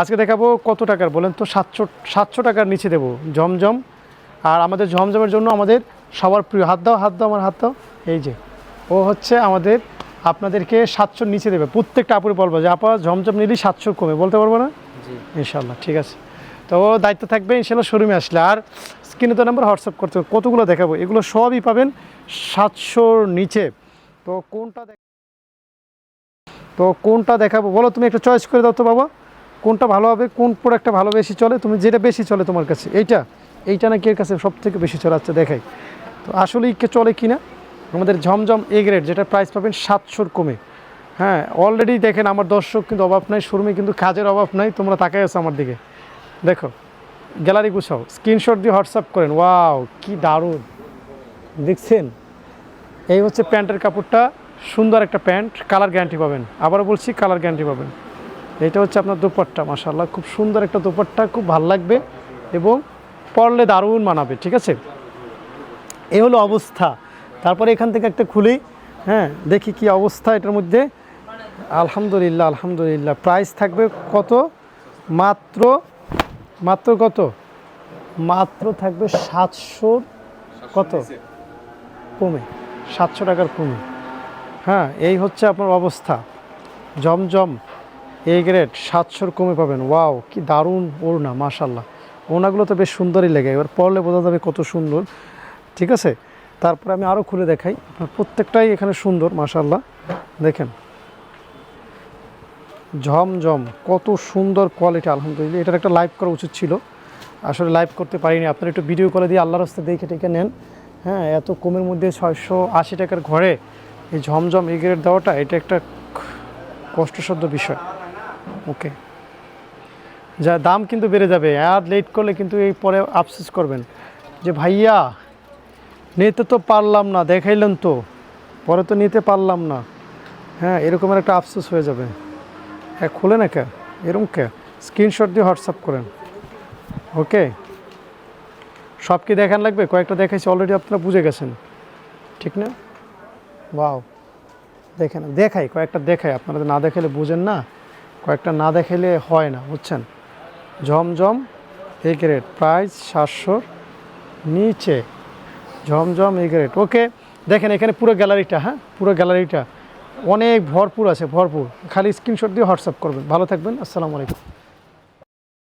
আজকে দেখাবো কত টাকার বলেন তো সাতশো সাতশো টাকার নিচে দেবো জমজম। আর আমাদের জমজমের জন্য আমাদের সবার প্রিয় হাত দাও হাত দাও আমার হাত দাও। এই যে ও হচ্ছে আমাদের আপনাদেরকে সাতশোর নিচে দেবে। প্রত্যেকটা আপুরে বলব যে আপা ঝমঝম নিলেই সাতশো কমে। বলতে পারব না? ইনশাল্লাহ ঠিক আছে। তো ও দায়িত্ব থাকবে ইনশাল্লাহ শোরুমে আসলে। আর স্ক্রিনে তো নাম্বার হোয়াটসঅ্যাপ করতে হবে কতগুলো দেখাবো? এগুলো সবই পাবেন সাতশোর নিচে। তো কোনটা দেখ তো কোনটা দেখাবো? বলো তুমি একটা চয়েস করে দাও তো বাবা। কোনটা ভালো হবে, কোন প্রোডাক্টটা ভালো বেশি চলে, তুমি যেটা বেশি চলে তোমার কাছে, এইটা এইটা নাকি এর কাছে সব থেকে বেশি চলে আচ্ছা দেখাই। তো আসলেই কে চলে কি না আমাদের ঝমঝম এ গ্রেড যেটা প্রাইস পাবেন সাতশোর কমে। হ্যাঁ অলরেডি দেখেন আমার দর্শক কিন্তু অভাব নাই, শোরুমে কিন্তু কাজের অভাব নাই, তোমরা তাকাই আছো আমার দিকে। দেখো গ্যালারি গুছাও স্ক্রিনশট দিয়ে হোয়াটসঅ্যাপ করেন, ওয়াও, কি দারুণ। দেখছেন? এই হচ্ছে প্যান্টের কাপড়টা, সুন্দর একটা প্যান্ট কালার গ্যারান্টি পাবেন। আবারও বলছি কালার গ্যারান্টি পাবেন। এটা হচ্ছে আপনার দুপাট্টা মাসাল্লাহ খুব সুন্দর একটা দুপাট্টা, খুব ভালো লাগবে এবং পরলে দারুণ মানাবে, ঠিক আছে? এ হলো অবস্থা। তারপরে এখান থেকে একটা খুলি হ্যাঁ দেখি কি অবস্থা এটার মধ্যে। আলহামদুলিল্লাহ আলহামদুলিল্লাহ। প্রাইস থাকবে কত? মাত্র মাত্র কত? মাত্র থাকবে সাতশোর কত? কমে, সাতশো টাকার কমে। হ্যাঁ এই হচ্ছে আপনার অবস্থা। জমজম। এই গ্রেড সাতশোর কমে পাবেন। ওয়াও কি দারুণ ওড়না মাশাল্লাহ ওড়নাগুলো তো বেশ সুন্দরই লাগে, এবার পরলে বোঝা যাবে কত সুন্দর। ঠিক আছে? তারপরে আমি আরও খুলে দেখাই। আপনার প্রত্যেকটাই এখানে সুন্দর মাশাল্লাহ দেখেন। ঝমঝম, কত সুন্দর কোয়ালিটি আলহামদুলিল্লাহ। এটার একটা লাইভ করা উচিত ছিল। আসলে লাইভ করতে পারিনি। আপনারা একটু ভিডিও করে দিয়ে আল্লাহ রাস্তা দেখে টেকে নেন। হ্যাঁ এত কমের মধ্যে ছয়শো আশি টাকার ঘরে এই ঝমঝম এই গ্রেড দেওয়াটা, এটা একটা কষ্টসাধ্য বিষয়। ওকে যা দাম কিন্তু বেড়ে যাবে। আর লেট করলে কিন্তু এই পরে আফসোস করবেন। যে ভাইয়া, নিতে তো পারলাম না, দেখাইলেন তো। পরে তো নিতে পারলাম না। হ্যাঁ এরকমের একটা আফসোস হয়ে যাবে। হ্যাঁ খুলে না কে? এরকম কে? স্ক্রিনশট দিয়ে হোয়াটসঅ্যাপ করেন। ওকে সব কি দেখান লাগবে? কয়েকটা দেখাইছি অলরেডি আপনারা বুঝে গেছেন। ঠিক না? বাও দেখেন, দেখাই, কয়েকটা দেখাই। আপনারা না দেখালে বুঝেন না। কয়েকটা না দেখাইলে হয় না, বুঝছেন? ঝমঝম এ গ্রেড প্রাইস সাতশোর নিচে। ঝমঝম এ গ্রেড ওকে দেখেন এখানে পুরো গ্যালারিটা হ্যাঁ? পুরো গ্যালারিটা অনেক ভরপুর আছে, ভরপুর। খালি স্ক্রিনশট দিয়ে হোয়াটসঅ্যাপ করবেন। ভালো থাকবেন, আসসালামু আলাইকুম।